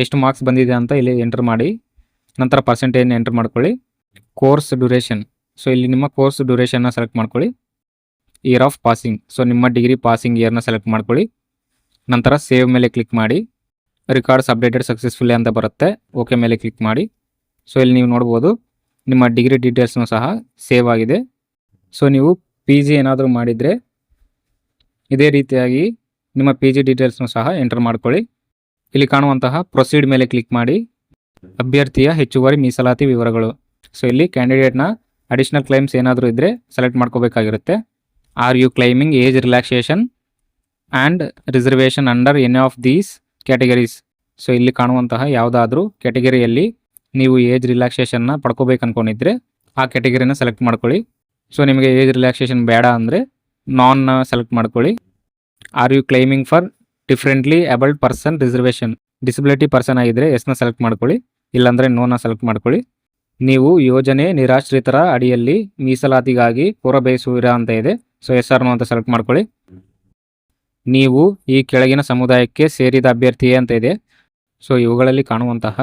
A: ಎಷ್ಟು ಮಾರ್ಕ್ಸ್ ಬಂದಿದೆ ಅಂತ ಇಲ್ಲಿ ಎಂಟರ್ ಮಾಡಿ. ನಂತರ ಪರ್ಸೆಂಟೇಜ್ನ ಎಂಟರ್ ಮಾಡ್ಕೊಳ್ಳಿ. ಕೋರ್ಸ್ ಡ್ಯೂರೇಷನ್ ಸೊ ಇಲ್ಲಿ ನಿಮ್ಮ ಕೋರ್ಸ್ ಡ್ಯೂರೇಷನ್ನ ಸೆಲೆಕ್ಟ್ ಮಾಡ್ಕೊಳ್ಳಿ. ಇಯರ್ ಆಫ್ ಪಾಸಿಂಗ್ ಸೊ ನಿಮ್ಮ ಡಿಗ್ರಿ ಪಾಸಿಂಗ್ ಇಯರ್ನ ಸೆಲೆಕ್ಟ್ ಮಾಡ್ಕೊಳ್ಳಿ. ನಂತರ ಸೇವ್ ಮೇಲೆ ಕ್ಲಿಕ್ ಮಾಡಿ. ರಿಕಾರ್ಡ್ಸ್ ಅಪ್ಡೇಟೆಡ್ ಸಕ್ಸಸ್ಫುಲ್ಲಿ ಅಂತ ಬರುತ್ತೆ. ಓಕೆ ಮೇಲೆ ಕ್ಲಿಕ್ ಮಾಡಿ. ಸೊ ಇಲ್ಲಿ ನೀವು ನೋಡ್ಬೋದು, ನಿಮ್ಮ ಡಿಗ್ರಿ ಡೀಟೇಲ್ಸ್ನು ಸಹ ಸೇವ್ ಆಗಿದೆ. ಸೊ ನೀವು ಪಿ ಜಿ ಏನಾದರೂ ಮಾಡಿದರೆ, ಇದೇ ರೀತಿಯಾಗಿ ನಿಮ್ಮ ಪಿ ಜಿ ಡೀಟೇಲ್ಸ್ನು ಸಹ ಎಂಟರ್ ಮಾಡ್ಕೊಳ್ಳಿ. ಇಲ್ಲಿ ಕಾಣುವಂತಹ ಪ್ರೊಸೀಡ್ ಮೇಲೆ ಕ್ಲಿಕ್ ಮಾಡಿ. ಅಭ್ಯರ್ಥಿಯ ಹೆಚ್ಚುವರಿ ಮೀಸಲಾತಿ ವಿವರಗಳು. ಸೊ ಇಲ್ಲಿ ಕ್ಯಾಂಡಿಡೇಟ್ನ ಅಡಿಷನಲ್ ಕ್ಲೈಮ್ಸ್ ಏನಾದರೂ ಇದ್ದರೆ select ಮಾಡ್ಕೋಬೇಕಾಗಿರುತ್ತೆ. Are you claiming age relaxation and reservation under any of these categories so ಇಲ್ಲಿ ಕಾಣುವಂತಹ ಯಾವುದಾದ್ರೂ ಕ್ಯಾಟಗರಿಯಲ್ಲಿ ನೀವು ಏಜ್ ರಿಲ್ಯಾಕ್ಸೇಷನ್ನ ಪಡ್ಕೋಬೇಕು ಅಂದ್ಕೊಂಡಿದ್ರೆ ಆ ಕ್ಯಾಟಗರಿನ ಸೆಲೆಕ್ಟ್ ಮಾಡ್ಕೊಳ್ಳಿ. ಸೊ ನಿಮಗೆ ಏಜ್ ರಿಲ್ಯಾಕ್ಸೇಷನ್ ಬೇಡ ಅಂದರೆ ನಾನ್ನ ಸೆಲೆಕ್ಟ್ ಮಾಡ್ಕೊಳ್ಳಿ. Are you claiming for differently abled person reservation disability person ಆಗಿದ್ದರೆ ಎಸ್ನ ಸೆಲೆಕ್ಟ್ ಮಾಡ್ಕೊಳ್ಳಿ. ಇಲ್ಲಾಂದರೆ ನೋನ ಸೆಲೆಕ್ಟ್ ಮಾಡ್ಕೊಳ್ಳಿ. ನೀವು ಯೋಜನೆ ನಿರಾಶ್ರಿತರ ಅಡಿಯಲ್ಲಿ ಮೀಸಲಾತಿಗಾಗಿ ಪೂರಬಯಸುವಿರಾ ಅಂತ ಇದೆ. ಸೊ ಎಸ್ ಆರ್ ನೋ ಅಂತ ಸೆಲೆಕ್ಟ್ ಮಾಡ್ಕೊಳ್ಳಿ. ನೀವು ಈ ಕೆಳಗಿನ ಸಮುದಾಯಕ್ಕೆ ಸೇರಿದ ಅಭ್ಯರ್ಥಿಯೇ ಅಂತ ಇದೆ. ಸೊ ಇವುಗಳಲ್ಲಿ ಕಾಣುವಂತಹ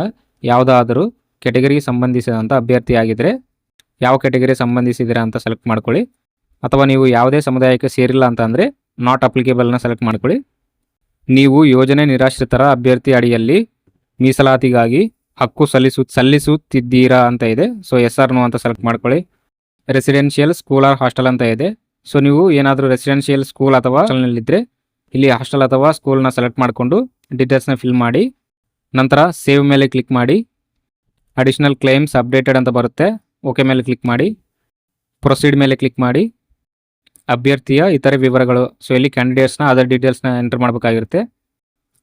A: ಯಾವುದಾದರೂ ಕೆಟಗರಿಗೆ ಸಂಬಂಧಿಸಿದಂಥ ಅಭ್ಯರ್ಥಿ ಆಗಿದ್ದರೆ ಯಾವ ಕೆಟಗರಿ ಸಂಬಂಧಿಸಿದಿರ ಅಂತ ಸೆಲೆಕ್ಟ್ ಮಾಡ್ಕೊಳ್ಳಿ. ಅಥವಾ ನೀವು ಯಾವುದೇ ಸಮುದಾಯಕ್ಕೆ ಸೇರಿಲ್ಲ ಅಂತಂದರೆ ನಾಟ್ ಅಪ್ಲಿಕೇಬಲ್ನ ಸೆಲೆಕ್ಟ್ ಮಾಡ್ಕೊಳ್ಳಿ. ನೀವು ಯೋಜನೆ ನಿರಾಶ್ರಿತರ ಅಭ್ಯರ್ಥಿ ಅಡಿಯಲ್ಲಿ ಮೀಸಲಾತಿಗಾಗಿ ಹಕ್ಕು ಸಲ್ಲಿಸು, ಸಲ್ಲಿಸುತ್ತಿದ್ದೀರಾ ಅಂತ ಇದೆ. ಸೊ ಎಸ್ ಆರ್ ಅಂತ ಸೆಲೆಕ್ಟ್ ಮಾಡ್ಕೊಳ್ಳಿ. ರೆಸಿಡೆನ್ಷಿಯಲ್ ಸ್ಕೂಲ್ ಆರ್ ಹಾಸ್ಟೆಲ್ ಅಂತ ಇದೆ. ಸೊ ನೀವು ಏನಾದರೂ ರೆಸಿಡೆನ್ಷಿಯಲ್ ಸ್ಕೂಲ್ ಅಥವಾ ಹಾಸ್ಟೆಲ್ನಲ್ಲಿದ್ದರೆ ಇಲ್ಲಿ ಹಾಸ್ಟೆಲ್ ಅಥವಾ ಸ್ಕೂಲ್ನ ಸೆಲೆಕ್ಟ್ ಮಾಡಿಕೊಂಡು ಡೀಟೇಲ್ಸ್ನ ಫಿಲ್ ಮಾಡಿ, ನಂತರ ಸೇವ್ ಮೇಲೆ ಕ್ಲಿಕ್ ಮಾಡಿ ಅಡಿಷನಲ್ ಕ್ಲೈಮ್ಸ್ ಅಪ್ಡೇಟೆಡ್ ಅಂತ ಬರುತ್ತೆ ಓಕೆ ಮೇಲೆ ಕ್ಲಿಕ್ ಮಾಡಿ ಪ್ರೊಸೀಡ್ ಮೇಲೆ ಕ್ಲಿಕ್ ಮಾಡಿ, ಅಭ್ಯರ್ಥಿಯ ಇತರೆ ವಿವರಗಳು ಸೊ ಇಲ್ಲಿ ಕ್ಯಾಂಡಿಡೇಟ್ಸ್ನ ಅದರ್ ಡೀಟೇಲ್ಸ್ನ ಎಂಟರ್ ಮಾಡಬೇಕಾಗಿರುತ್ತೆ.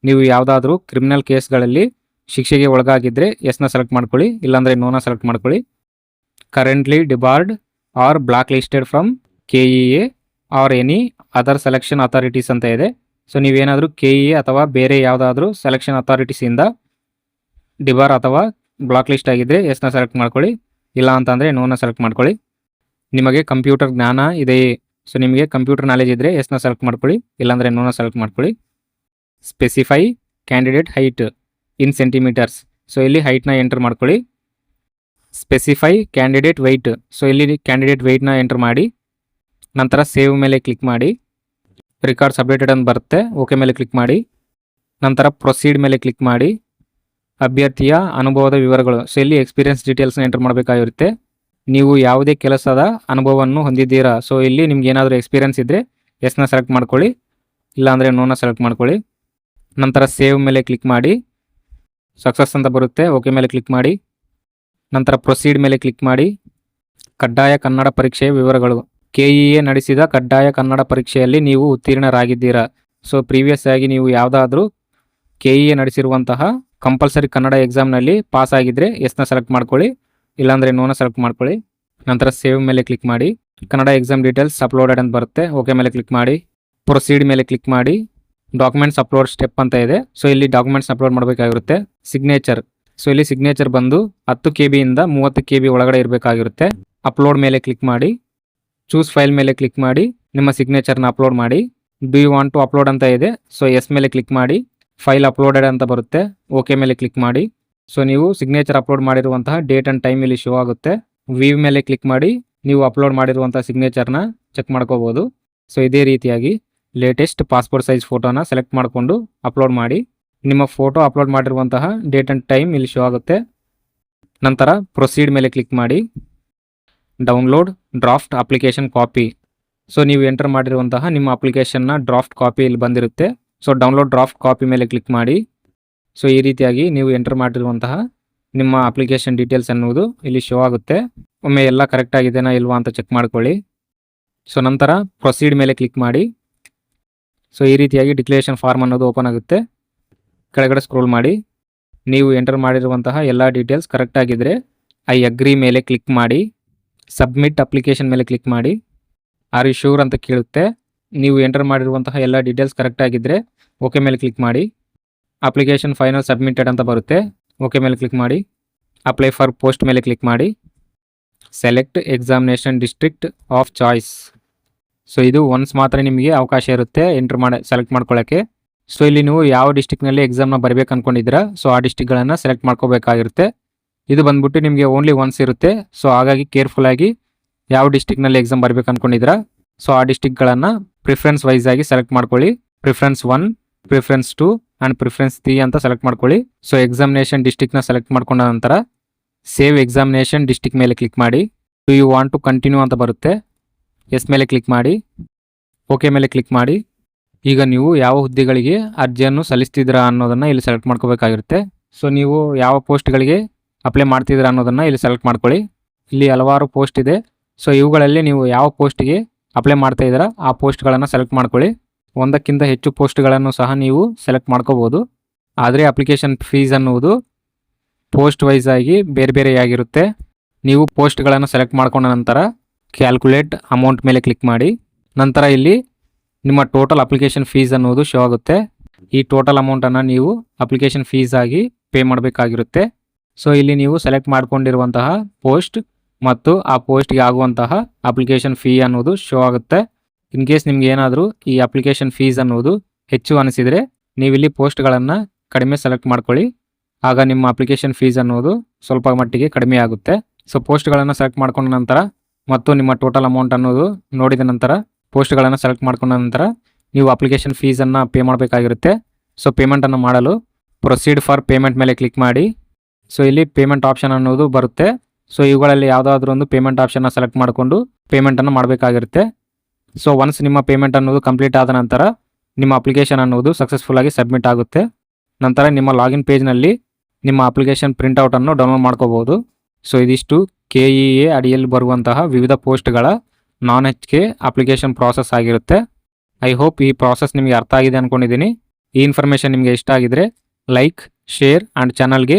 A: ನೀವು ಯಾವುದಾದ್ರೂ ಕ್ರಿಮಿನಲ್ ಕೇಸ್ಗಳಲ್ಲಿ ಶಿಕ್ಷೆಗೆ ಒಳಗಾಗಿದ್ದರೆ ಎಸ್ನ ಸೆಲೆಕ್ಟ್ ಮಾಡ್ಕೊಳ್ಳಿ, ಇಲ್ಲಾಂದರೆ ನೋನ ಸೆಲೆಕ್ಟ್ ಮಾಡ್ಕೊಳ್ಳಿ. Currently debarred or black listed from K E A or any other selection authorities ಅಂತ ಇದೆ. ಸೊ ನೀವೇನಾದರೂ ಕೆ ಇ ಅಥವಾ ಬೇರೆ ಯಾವುದಾದ್ರೂ ಸೆಲೆಕ್ಷನ್ ಅಥಾರಿಟೀಸಿಂದ ಡಿಬಾರ್ ಅಥವಾ ಬ್ಲಾಕ್ ಲಿಸ್ಟ್ ಆಗಿದ್ದರೆ ಎಸ್ನ ಸೆಲೆಕ್ಟ್ ಮಾಡ್ಕೊಳ್ಳಿ. ಇಲ್ಲ ಅಂತಂದರೆ ನೋನ ಸೆಲೆಕ್ಟ್ ಮಾಡ್ಕೊಳ್ಳಿ. ನಿಮಗೆ ಕಂಪ್ಯೂಟರ್ ಜ್ಞಾನ ಇದೆಯೇ ಸೊ ನಿಮಗೆ ಕಂಪ್ಯೂಟರ್ ನಾಲೆಜ್ ಇದ್ದರೆ ಎಸ್ನ ಸೆಲೆಕ್ಟ್ ಮಾಡ್ಕೊಳ್ಳಿ. ಇಲ್ಲಾಂದರೆ ನೋನ ಸೆಲೆಕ್ಟ್ ಮಾಡ್ಕೊಳ್ಳಿ. Specify candidate height in centimetres so ಇಲ್ಲಿ ಹೈಟ್ನ ಎಂಟರ್ ಮಾಡ್ಕೊಳ್ಳಿ. ಸ್ಪೆಸಿಫೈ ಕ್ಯಾಂಡಿಡೇಟ್ ವೆಯ್ಟ್ ಸೊ ಇಲ್ಲಿ ಕ್ಯಾಂಡಿಡೇಟ್ ವೆಯ್ಟ್ನ ಎಂಟರ್ ಮಾಡಿ. ನಂತರ ಸೇವ್ ಮೇಲೆ ಕ್ಲಿಕ್ ಮಾಡಿ. ರಿಕಾರ್ಡ್ಸ್ ಅಪ್ಡೇಟೆಡ್ ಅಂತ ಬರುತ್ತೆ. ಓಕೆ ಮೇಲೆ ಕ್ಲಿಕ್ ಮಾಡಿ. ನಂತರ ಪ್ರೊಸೀಡ್ ಮೇಲೆ ಕ್ಲಿಕ್ ಮಾಡಿ. ಅಭ್ಯರ್ಥಿಯ ಅನುಭವದ ವಿವರಗಳು. ಸೊ ಇಲ್ಲಿ ಎಕ್ಸ್ಪೀರಿಯನ್ಸ್ ಡೀಟೇಲ್ಸ್ನ ಎಂಟರ್ ಮಾಡಬೇಕಾಗಿರುತ್ತೆ. ನೀವು ಯಾವುದೇ ಕೆಲಸದ ಅನುಭವವನ್ನು ಹೊಂದಿದ್ದೀರಾ. ಸೊ ಇಲ್ಲಿ ನಿಮ್ಗೆ ಏನಾದರೂ ಎಕ್ಸ್ಪೀರಿಯನ್ಸ್ ಇದ್ದರೆ ಎಸ್ನ ಸೆಲೆಕ್ಟ್ ಮಾಡ್ಕೊಳ್ಳಿ. ಇಲ್ಲಾಂದರೆ ನೋನ ಸೆಲೆಕ್ಟ್ ಮಾಡ್ಕೊಳ್ಳಿ. ನಂತರ ಸೇವ್ ಮೇಲೆ ಕ್ಲಿಕ್ ಮಾಡಿ. ಸಕ್ಸಸ್ ಅಂತ ಬರುತ್ತೆ. ಓಕೆ ಮೇಲೆ ಕ್ಲಿಕ್ ಮಾಡಿ. ನಂತರ ಪ್ರೊಸೀಡ್ ಮೇಲೆ ಕ್ಲಿಕ್ ಮಾಡಿ. ಕಡ್ಡಾಯ ಕನ್ನಡ ಪರೀಕ್ಷೆಯ ವಿವರಗಳು. ಕೆ ಇ ಎ ನಡೆಸಿದ ಕಡ್ಡಾಯ ಕನ್ನಡ ಪರೀಕ್ಷೆಯಲ್ಲಿ ನೀವು ಉತ್ತೀರ್ಣರಾಗಿದ್ದೀರಾ. ಸೊ ಪ್ರೀವಿಯಸ್ ಆಗಿ ನೀವು ಯಾವುದಾದ್ರೂ ಕೆಇಎ ನಡೆಸಿರುವಂತಹ ಕಂಪಲ್ಸರಿ ಕನ್ನಡ ಎಕ್ಸಾಮ್ನಲ್ಲಿ ಪಾಸ್ ಆಗಿದ್ದರೆ ಎಸ್ನ ಸೆಲೆಕ್ಟ್ ಮಾಡ್ಕೊಳ್ಳಿ, ಇಲ್ಲಾಂದರೆ ನೋನ ಸೆಲೆಕ್ಟ್ ಮಾಡ್ಕೊಳ್ಳಿ. ನಂತರ ಸೇವ್ ಮೇಲೆ ಕ್ಲಿಕ್ ಮಾಡಿ. ಕನ್ನಡ ಎಕ್ಸಾಮ್ ಡೀಟೇಲ್ಸ್ ಅಪ್ಲೋಡೆಡ್ ಅಂತ ಬರುತ್ತೆ. ಓಕೆ ಮೇಲೆ ಕ್ಲಿಕ್ ಮಾಡಿ. ಪ್ರೊಸೀಡ್ ಮೇಲೆ ಕ್ಲಿಕ್ ಮಾಡಿ. ಡಾಕ್ಯುಮೆಂಟ್ಸ್ ಅಪ್ಲೋಡ್ ಸ್ಟೆಪ್ ಅಂತ ಇದೆ. ಸೊ ಇಲ್ಲಿ ಡಾಕ್ಯುಮೆಂಟ್ಸ್ ಅಪ್ಲೋಡ್ ಮಾಡಬೇಕಾಗಿರುತ್ತೆ. ಸಿಗ್ನೇಚರ್ ಸೊ ಇಲ್ಲಿ ಸಿಗ್ನೇಚರ್ ಬಂದು ಹತ್ತು ಕೆ ಬಿಯಿಂದ ಮೂವತ್ತು ಕೆ ಬಿ ಒಳಗಡೆ ಇರಬೇಕಾಗಿರುತ್ತೆ. ಅಪ್ಲೋಡ್ ಮೇಲೆ ಕ್ಲಿಕ್ ಮಾಡಿ. ಚೂಸ್ ಫೈಲ್ ಮೇಲೆ ಕ್ಲಿಕ್ ಮಾಡಿ, ನಿಮ್ಮ ಸಿಗ್ನೇಚರ್ನ ಅಪ್ಲೋಡ್ ಮಾಡಿ. Do you want to upload ಅಂತ ಇದೆ. ಸೊ ಎಸ್ ಮೇಲೆ ಕ್ಲಿಕ್ ಮಾಡಿ. ಫೈಲ್ ಅಪ್ಲೋಡೆಡ್ ಅಂತ ಬರುತ್ತೆ. ಓಕೆ ಮೇಲೆ ಕ್ಲಿಕ್ ಮಾಡಿ. ಸೊ ನೀವು ಸಿಗ್ನೇಚರ್ ಅಪ್ಲೋಡ್ ಮಾಡಿರುವಂತಹ ಡೇಟ್ ಆ್ಯಂಡ್ ಟೈಮ್ ಇಲ್ಲಿ ಶೋ ಆಗುತ್ತೆ. ವೀವ್ ಮೇಲೆ ಕ್ಲಿಕ್ ಮಾಡಿ. ನೀವು ಅಪ್ಲೋಡ್ ಮಾಡಿರುವಂಥ ಸಿಗ್ನೇಚರ್ನ ಚೆಕ್ ಮಾಡ್ಕೋಬೋದು. ಸೊ ಇದೇ ರೀತಿಯಾಗಿ ಲೇಟೆಸ್ಟ್ ಪಾಸ್ಪೋರ್ಟ್ ಸೈಜ್ ಫೋಟೋನ ಸೆಲೆಕ್ಟ್ ಮಾಡಿಕೊಂಡು ಅಪ್ಲೋಡ್ ಮಾಡಿ. ನಿಮ್ಮ ಫೋಟೋ ಅಪ್ಲೋಡ್ ಮಾಡಿರುವಂತಹ ಡೇಟ್ ಆ್ಯಂಡ್ ಟೈಮ್ ಇಲ್ಲಿ ಶೋ ಆಗುತ್ತೆ. ನಂತರ ಪ್ರೊಸೀಡ್ ಮೇಲೆ ಕ್ಲಿಕ್ ಮಾಡಿ. Download draft application copy so ನೀವು ಎಂಟರ್ ಮಾಡಿರುವಂತಹ ನಿಮ್ಮ ಅಪ್ಲಿಕೇಶನ್ನ ಡ್ರಾಫ್ಟ್ ಕಾಪಿ ಇಲ್ಲಿ ಬಂದಿರುತ್ತೆ. ಸೊ ಡೌನ್ಲೋಡ್ ಡ್ರಾಫ್ಟ್ ಕಾಪಿ ಮೇಲೆ ಕ್ಲಿಕ್ ಮಾಡಿ. ಸೊ ಈ ರೀತಿಯಾಗಿ ನೀವು ಎಂಟರ್ ಮಾಡಿರುವಂತಹ ನಿಮ್ಮ ಅಪ್ಲಿಕೇಶನ್ ಡೀಟೇಲ್ಸ್ ಅನ್ನುವುದು ಇಲ್ಲಿ ಶೋ ಆಗುತ್ತೆ. ಒಮ್ಮೆ ಎಲ್ಲ ಕರೆಕ್ಟ್ ಆಗಿದೆನಾ ಇಲ್ವಾ ಅಂತ ಚೆಕ್ ಮಾಡ್ಕೊಳ್ಳಿ. ಸೊ ನಂತರ ಪ್ರೊಸೀಡ್ ಮೇಲೆ ಕ್ಲಿಕ್ ಮಾಡಿ. ಸೊ ಈ ರೀತಿಯಾಗಿ ಡಿಕ್ಲರೇಷನ್ ಫಾರ್ಮ್ ಅನ್ನೋದು ಓಪನ್ ಆಗುತ್ತೆ. ಕೆಳಗಡೆ ಸ್ಕ್ರೋಲ್ ಮಾಡಿ. ನೀವು ಎಂಟರ್ ಮಾಡಿರುವಂತಹ ಎಲ್ಲ ಡೀಟೇಲ್ಸ್ ಕರೆಕ್ಟ್ ಆಗಿದ್ದರೆ ಐ ಅಗ್ರಿ ಮೇಲೆ ಕ್ಲಿಕ್ ಮಾಡಿ. ಸಬ್ಮಿಟ್ ಅಪ್ಲಿಕೇಶನ್ ಮೇಲೆ ಕ್ಲಿಕ್ ಮಾಡಿ. ಆರ್ ಯು ಶೂರ್ ಅಂತ ಕೇಳುತ್ತೆ. ನೀವು ಎಂಟರ್ ಮಾಡಿರುವಂತಹ ಎಲ್ಲ ಡೀಟೇಲ್ಸ್ ಕರೆಕ್ಟ್ ಆಗಿದ್ದರೆ ಓಕೆ ಮೇಲೆ ಕ್ಲಿಕ್ ಮಾಡಿ. ಅಪ್ಲಿಕೇಶನ್ ಫೈನಲ್ ಸಬ್ಮಿಟೆಡ್ ಅಂತ ಬರುತ್ತೆ. ಓಕೆ ಮೇಲೆ ಕ್ಲಿಕ್ ಮಾಡಿ. ಅಪ್ಲೈ ಫಾರ್ ಪೋಸ್ಟ್ ಮೇಲೆ ಕ್ಲಿಕ್ ಮಾಡಿ. Select examination district of choice so ಇದು ಒನ್ಸ್ ಮಾತ್ರ ನಿಮಗೆ ಅವಕಾಶ ಇರುತ್ತೆ ಎಂಟ್ರ್ ಮಾಡಿ ಸೆಲೆಕ್ಟ್ ಮಾಡ್ಕೊಳ್ಳೋಕ್ಕೆ ಸೊ ಇಲ್ಲಿ ನೀವು ಯಾವ ಡಿಸ್ಟಿಕ್ನಲ್ಲಿ ಎಕ್ಸಾಮ್ನ ಬರಬೇಕು ಅಂದ್ಕೊಂಡಿದ್ದೀರಾ ಸೊ ಆ ಡಿಸ್ಟಿಕ್ಗಳನ್ನು ಸೆಲೆಕ್ಟ್ ಮಾಡ್ಕೋಬೇಕಾಗಿರುತ್ತೆ. ಇದು ಬಂದ್ಬಿಟ್ಟು ನಿಮಗೆ ಓನ್ಲಿ ಒನ್ಸ್ ಇರುತ್ತೆ. ಸೊ ಹಾಗಾಗಿ ಕೇರ್ಫುಲ್ ಆಗಿ ಯಾವ ಡಿಸ್ಟಿಕ್ನಲ್ಲಿ ಎಕ್ಸಾಮ್ ಬರಬೇಕು ಅನ್ಕೊಂಡಿದ್ದೀರಾ? ಸೊ ಆ ಡಿಸ್ಟಿಕ್ಗಳನ್ನು ಪ್ರಿಫರೆನ್ಸ್ ವೈಸ್ ಆಗಿ ಸೆಲೆಕ್ಟ್ ಮಾಡ್ಕೊಳ್ಳಿ. Preference one preference two and preference three ಅಂತ ಸೆಲೆಕ್ಟ್ ಮಾಡ್ಕೊಳ್ಳಿ. ಸೊ ಎಕ್ಸಾಮಿನೇಷನ್ ಡಿಸ್ಟಿಕ್ನ ಸೆಲೆಕ್ಟ್ ಮಾಡ್ಕೊಂಡ ನಂತರ ಸೇವ್ ಎಕ್ಸಾಮಿನೇಷನ್ ಡಿಸ್ಟಿಕ್ ಮೇಲೆ ಕ್ಲಿಕ್ ಮಾಡಿ. Do you want to continue ಅಂತ ಬರುತ್ತೆ. ಎಸ್ ಮೇಲೆ ಕ್ಲಿಕ್ ಮಾಡಿ. ಓಕೆ ಮೇಲೆ ಕ್ಲಿಕ್ ಮಾಡಿ. ಈಗ ನೀವು ಯಾವ ಹುದ್ದೆಗಳಿಗೆ ಅರ್ಜಿಯನ್ನು ಸಲ್ಲಿಸ್ತಿದ್ದೀರಾ ಅನ್ನೋದನ್ನು ಇಲ್ಲಿ ಸೆಲೆಕ್ಟ್ ಮಾಡ್ಕೋಬೇಕಾಗಿರುತ್ತೆ. ಸೊ ನೀವು ಯಾವ ಪೋಸ್ಟ್ಗಳಿಗೆ ಅಪ್ಲೈ ಮಾಡ್ತಿದ್ದೀರಾ ಅನ್ನೋದನ್ನು ಇಲ್ಲಿ ಸೆಲೆಕ್ಟ್ ಮಾಡ್ಕೊಳ್ಳಿ. ಇಲ್ಲಿ ಹಲವಾರು ಪೋಸ್ಟ್ ಇದೆ. ಸೊ ಇವುಗಳಲ್ಲಿ ನೀವು ಯಾವ ಪೋಸ್ಟಿಗೆ ಅಪ್ಲೈ ಮಾಡ್ತಾ ಇದ್ದೀರಾ, ಆ ಪೋಸ್ಟ್ಗಳನ್ನು ಸೆಲೆಕ್ಟ್ ಮಾಡ್ಕೊಳ್ಳಿ. ಒಂದಕ್ಕಿಂತ ಹೆಚ್ಚು ಪೋಸ್ಟ್ಗಳನ್ನು ಸಹ ನೀವು ಸೆಲೆಕ್ಟ್ ಮಾಡ್ಕೋಬೋದು. ಆದರೆ ಅಪ್ಲಿಕೇಶನ್ ಫೀಸ್ ಅನ್ನುವುದು ಪೋಸ್ಟ್ ವೈಸ್ ಆಗಿ ಬೇರೆ ಬೇರೆಯಾಗಿರುತ್ತೆ ನೀವು ಪೋಸ್ಟ್ಗಳನ್ನು ಸೆಲೆಕ್ಟ್ ಮಾಡ್ಕೊಂಡ ನಂತರ ಕ್ಯಾಲ್ಕುಲೇಟ್ ಅಮೌಂಟ್ ಮೇಲೆ ಕ್ಲಿಕ್ ಮಾಡಿ. ನಂತರ ಇಲ್ಲಿ ನಿಮ್ಮ ಟೋಟಲ್ ಅಪ್ಲಿಕೇಶನ್ ಫೀಸ್ ಅನ್ನೋದು ಶೋ ಆಗುತ್ತೆ. ಈ ಟೋಟಲ್ ಅಮೌಂಟನ್ನು ನೀವು ಅಪ್ಲಿಕೇಶನ್ ಫೀಸ್ ಆಗಿ ಪೇ ಮಾಡಬೇಕಾಗಿರುತ್ತೆ. ಸೊ ಇಲ್ಲಿ ನೀವು ಸೆಲೆಕ್ಟ್ ಮಾಡ್ಕೊಂಡಿರುವಂತಹ ಪೋಸ್ಟ್ ಮತ್ತು ಆ ಪೋಸ್ಟ್ಗೆ ಆಗುವಂತಹ ಅಪ್ಲಿಕೇಶನ್ ಫೀ ಅನ್ನೋದು ಶೋ ಆಗುತ್ತೆ. ಇನ್ ಕೇಸ್ ನಿಮ್ಗೆ ಏನಾದರೂ ಈ ಅಪ್ಲಿಕೇಶನ್ ಫೀಸ್ ಅನ್ನೋದು ಹೆಚ್ಚು ಅನಿಸಿದರೆ ನೀವಿಲ್ಲಿ ಪೋಸ್ಟ್ಗಳನ್ನು ಕಡಿಮೆ ಸೆಲೆಕ್ಟ್ ಮಾಡ್ಕೊಳ್ಳಿ. ಆಗ ನಿಮ್ಮ ಅಪ್ಲಿಕೇಶನ್ ಫೀಸ್ ಅನ್ನೋದು ಸ್ವಲ್ಪ ಮಟ್ಟಿಗೆ ಕಡಿಮೆ ಆಗುತ್ತೆ. ಸೊ ಪೋಸ್ಟ್ಗಳನ್ನು ಸೆಲೆಕ್ಟ್ ಮಾಡ್ಕೊಂಡ ನಂತರ ಮತ್ತು ನಿಮ್ಮ ಟೋಟಲ್ ಅಮೌಂಟ್ ಅನ್ನೋದು ನೋಡಿದ ನಂತರ ಪೋಸ್ಟ್ಗಳನ್ನು ಸೆಲೆಕ್ಟ್ ಮಾಡ್ಕೊಂಡ ನಂತರ ನೀವು ಅಪ್ಲಿಕೇಶನ್ ಫೀಸನ್ನು ಪೇ ಮಾಡಬೇಕಾಗಿರುತ್ತೆ. ಸೊ ಪೇಮೆಂಟನ್ನು ಮಾಡಲು ಪ್ರೊಸೀಡ್ ಫಾರ್ ಪೇಮೆಂಟ್ ಮೇಲೆ ಕ್ಲಿಕ್ ಮಾಡಿ. ಸೊ ಇಲ್ಲಿ ಪೇಮೆಂಟ್ ಆಪ್ಷನ್ ಅನ್ನೋದು ಬರುತ್ತೆ. ಸೊ ಇವುಗಳಲ್ಲಿ ಯಾವುದಾದ್ರೂ ಒಂದು ಪೇಮೆಂಟ್ ಆಪ್ಷನ್ನ ಸೆಲೆಕ್ಟ್ ಮಾಡಿಕೊಂಡು ಪೇಮೆಂಟನ್ನು ಮಾಡಬೇಕಾಗಿರುತ್ತೆ. ಸೊ ಒನ್ಸ್ ನಿಮ್ಮ ಪೇಮೆಂಟ್ ಅನ್ನೋದು ಕಂಪ್ಲೀಟ್ ಆದ ನಂತರ ನಿಮ್ಮ ಅಪ್ಲಿಕೇಶನ್ ಅನ್ನೋದು ಸಕ್ಸಸ್ಫುಲ್ ಆಗಿ ಸಬ್ಮಿಟ್ ಆಗುತ್ತೆ. ನಂತರ ನಿಮ್ಮ ಲಾಗಿನ್ ಪೇಜ್ನಲ್ಲಿ ನಿಮ್ಮ ಅಪ್ಲಿಕೇಶನ್ ಪ್ರಿಂಟೌಟನ್ನು ಡೌನ್ಲೋಡ್ ಮಾಡ್ಕೋಬೋದು. ಸೊ ಇದಿಷ್ಟು ಕೆ ಇ ಎ ಅಡಿಯಲ್ಲಿ ಬರುವಂತಹ ವಿವಿಧ ಪೋಸ್ಟ್ಗಳ non H K application process ಆಗಿರುತ್ತೆ. ಐ ಹೋಪ್ ಈ ಪ್ರಾಸೆಸ್ ನಿಮಗೆ ಅರ್ಥ ಆಗಿದೆ ಅಂದ್ಕೊಂಡಿದ್ದೀನಿ ಈ ಇನ್ಫಾರ್ಮೇಷನ್ ನಿಮಗೆ ಇಷ್ಟ ಆಗಿದ್ರೆ ಲೈಕ್ ಶೇರ್ ಆ್ಯಂಡ್ ಚಾನಲ್ಗೆ